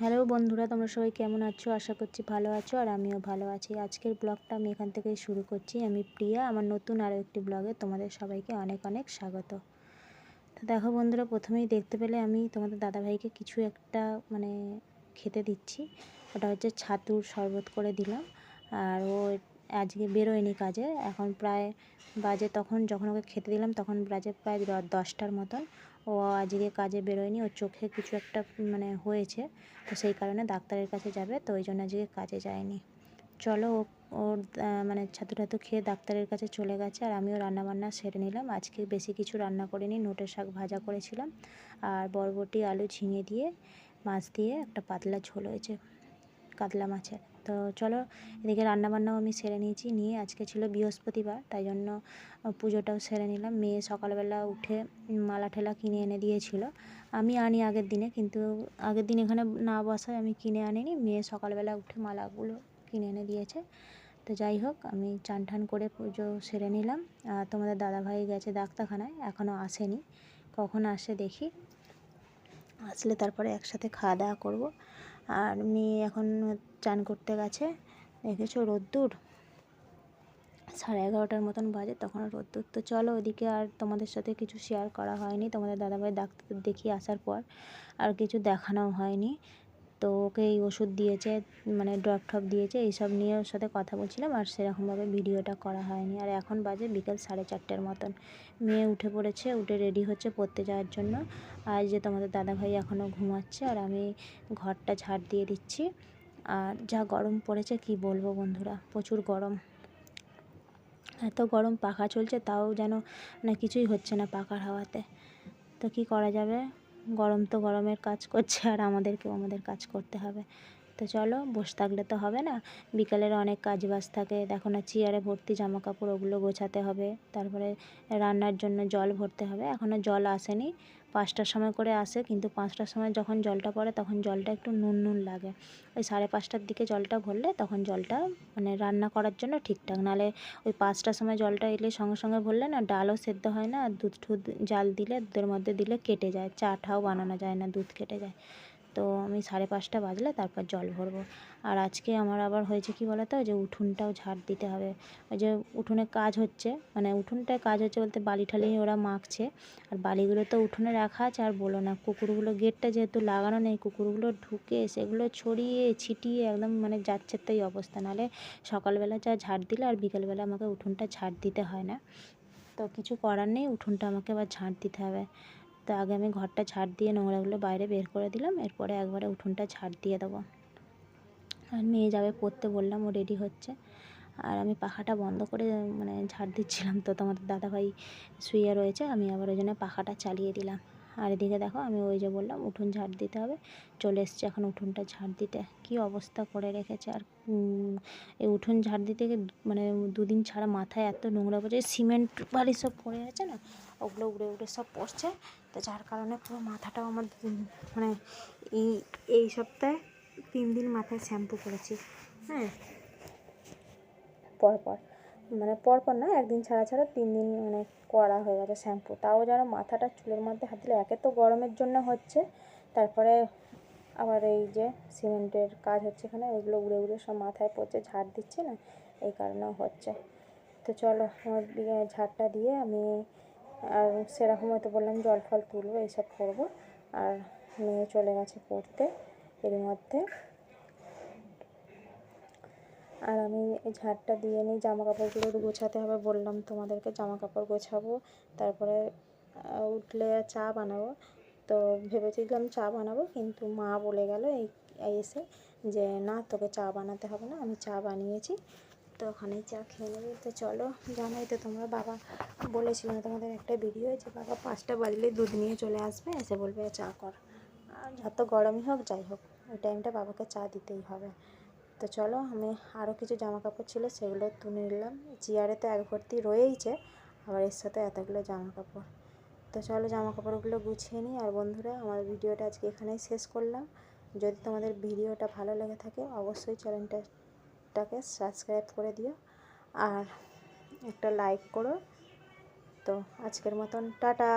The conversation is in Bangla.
হ্যালো বন্ধুরা, তোমরা সবাই কেমন আছো? আশা করছি ভালো আছো আর আমিও ভালো আছি। আজকের ব্লগটা আমি এখান থেকেই শুরু করছি। আমি প্রিয়া, আমার নতুন আরও একটি ব্লগে তোমাদের সবাইকে অনেক অনেক স্বাগত। তো দেখো বন্ধুরা, প্রথমেই দেখতে পেলে আমি তোমাদের দাদাভাইকে কিছু একটা মানে খেতে দিচ্ছি। ওটা হচ্ছে ছাতুর শরবত করে দিলাম। আর ও আজকে বেরোয়নি কাজে। এখন প্রায় বাজে তখন যখন ওকে খেতে দিলাম, তখন বাজে প্রায় দশটার মতন। ও আজকে কাজে বেরোয়নি, ওর চোখে কিছু একটা মানে হয়েছে, তো সেই কারণে ডাক্তারের কাছে যাবে, তো ওই জন্য আজকে কাজে যায়নি। চলো ও, ওর মানে ছাতু টাতু খেয়ে ডাক্তারের কাছে চলে গেছে, আর আমিও রান্নাবান্না সেরে নিলাম। আজকে বেশি কিছু রান্না করিনি, নোটের শাক ভাজা করেছিলাম, আর বরবটি, আলু ঝিঙে দিয়ে, মাছ দিয়ে একটা পাতলা ঝোল হয়েছে। কাতলা মাছের। তো চলো, এদিকে রান্নাবান্নাও আমি সেরে নিয়েছি, নিয়ে আজকে ছিল বৃহস্পতিবার, তাই জন্য পুজোটাও সেরে নিলাম। মেয়ে সকালবেলা উঠে মালা ঠেলা কিনে এনে দিয়েছিল। আমি আনি আগের দিনে, কিন্তু আগের দিন এখানে না বসায় আমি কিনে আনিনি। মেয়ে সকালবেলা উঠে মালাগুলো কিনে এনে দিয়েছে। তো যাই হোক, আমি চান ঠান করে পুজো সেরে নিলাম। আর তোমাদের দাদাভাই গেছে ডাক্তারখানায় এখনও আসেনি। কখন আসে দেখি। আসলে তারপরে একসাথে খাওয়া দাওয়া করব। আর মেয়ে এখন চান করতে গেছে। দেখেছ? রোদ্দুর। সাড়ে এগারোটার মতন বাজে, তখন রোদ্দুর। তো চলো ওদিকে আর তোমাদের সাথে কিছু শেয়ার করা হয়নি। তোমাদের দাদাভাই ডাক্তার দেখিয়ে আসার পর আর কিছু দেখানো হয়নি। তো ওকে এই ওষুধ দিয়েছে মানে ড্রপ টপ দিয়েছে, এইসব নিয়ে ওর সাথে কথা বলছিলাম আর সেরকমভাবে ভিডিওটা করা হয়নি। আর এখন বাজে বিকেল সাড়ে চারটের মতন। মেয়ে উঠে পড়েছে, উঠে রেডি হচ্ছে পড়তে যাওয়ার জন্য। আর যে তোমাদের দাদাভাই এখনও ঘুমাচ্ছে আর আমি ঘরটা ঝাড় দিয়ে দিচ্ছি। আর যা গরম পড়েছে কি বলব বন্ধুরা, প্রচুর গরম। এত গরম পাখা চলছে, তাও যেন না কিছুই হচ্ছে না পাখার হাওয়াতে। তো কি করা যাবে? গরম তো গরমের কাজ করছে আর আমাদেরকেও আমাদের কাজ করতে হবে। তো চলো, বসে থাকলে তো হবে না। বিকালের অনেক কাজ বাজ থাকে। দেখো না, চেয়ারে ভর্তি জামা কাপড় ওগুলো গোছাতে হবে। তারপরে রান্নার জন্য জল ভরতে হবে। এখনও জল আসেনি। পাঁচটার সময় করে আসে, কিন্তু পাঁচটার সময় যখন জলটা পড়ে, তখন জলটা একটু নুন নুন লাগে। ওই সাড়ে পাঁচটার দিকে জলটা ভরলে, তখন জলটা মানে রান্না করার জন্য ঠিকঠাক। নাহলে ওই পাঁচটার সময় জলটা এলে সঙ্গে সঙ্গে ভরলে না, ডালও সেদ্ধ হয় না। আর দুধ টুধ জাল দিলে, দুধের মধ্যে দিলে কেটে যায়। চা ঠাও বানানো যায় না, দুধ কেটে যায়। তো আমি সাড়ে পাঁচটা বাজলে তারপর জল ভরবো। আর আজকে আমার আবার হয়েছে কি বলতো? যে উঠোনটাও ঝাড় দিতে হবে। ওই যে উঠোনে কাজ হচ্ছে মানে উঠোনটায় কাজ হচ্ছে বলতে বালি ঠালি ওরা মাখছে। আর বালিগুলো তো উঠোনে রাখা আছে, আর বলো না, কুকুরগুলো গেটটা যেহেতু লাগানো নেই, কুকুরগুলো ঢুকে সেগুলো ছড়িয়ে ছিটিয়ে একদম মানে যাচ্ছে তাই অবস্থা। নাহলে সকালবেলা যা ঝাড় দিলে আর বিকেলবেলা আমাকে উঠোনটা ঝাড় দিতে হয় না। তো কিছু করার নেই, উঠোনটা আমাকে আবার ঝাঁট দিতে হবে। তো আগে আমি ঘরটা ঝাড় দিয়ে নোংরাগুলো বাইরে বের করে দিলাম, এরপরে একবারে উঠোনটা ঝাড় দিয়ে দেবো। আর মেয়ে যাবে পড়তে বললাম, ও রেডি হচ্ছে। আর আমি পাখাটা বন্ধ করে মানে ঝাড় দিচ্ছিলাম তো তোমাদের দাদাভাই শুয়ে রয়েছে, আমি আবার ওই জন্য পাখাটা চালিয়ে দিলাম। আর এদিকে দেখো, আমি ওই যে বললাম, উঠোন ঝাড় দিতে হবে। চলে এসছে এখন উঠোনটা ঝাড় দিতে। কি অবস্থা করে রেখেছে আর এই উঠোন ঝাড় দিতে মানে দুদিন ছাড়া মাথায় এত নোংরা পড়ছে সিমেন্ট বালি সব পড়ে আছে না ওগুলো উড়ে উড়ে সব পড়ছে। তো যার কারণে পুরো মাথাটাও আমার মানে এই এই সপ্তাহে তিন দিন মাথায় শ্যাম্পু করেছি। হ্যাঁ। পরপর মানে পরপর না, একদিন ছাড়া ছাড়া তিন দিন মানে করা হয়ে গেছে শ্যাম্পু। তাও যেন মাথাটা চুলের মধ্যে হাত দিলে, একে তো গরমের জন্য হচ্ছে। তারপরে আবার এই যে সিমেন্টের কাজ হচ্ছে এখানে ওইগুলো উড়ে উড়ে সব মাথায় পড়ছে, ঝাড় দিচ্ছে না, এই কারণেও হচ্ছে। তো চলো, আমার ঝাড়টা দিয়ে আমি আর সেরকম হয়তো বললাম জল ফল তুলবো, এইসব করব। আর মেয়ে চলে গেছে পড়তে এর মধ্যে। আর আমি ঝাড়টা দিয়ে নিই জামা কাপড়গুলো গোছাতে হবে, বললাম তোমাদেরকে জামা কাপড় গোছাবো। তারপরে উঠলে চা বানাবো। তো ভেবেছিলাম চা বানাবো, কিন্তু মা বলে গেল এই এসে যে, না, তোকে চা বানাতে হবে না, আমি চা বানিয়েছি। তো ওখানেই চা খেয়ে নেবে। তো চলো জানোই তো তোমরা বাবা বলেছিল তোমাদের একটা ভিডিও যে বাবা পাঁচটা বাজলে দুধ নিয়ে চলে আসবে, এসে বলবে চা কর। আর যত গরমই হোক, যাই হোক, ওই টাইমটা বাবাকে চা দিতেই হবে। তো চলো, আমি আরও কিছু জামা কাপড় ছিল, সেগুলো তুলে নিলাম। চেয়ারে তো এক ভর্তি রয়েইছে, আবার এর সাথে এতগুলো জামা কাপড় তো চলো জামা কাপড়গুলো গুছিয়ে নিই। আর বন্ধুরা, আমার ভিডিওটা আজকে এখানেই শেষ করলাম। যদি তোমাদের ভিডিওটা ভালো লেগে থাকে, অবশ্যই চ্যানেলটাকে সাবস্ক্রাইব করে দিও আর একটা লাইক করো। তো আজকের মতন টাটা!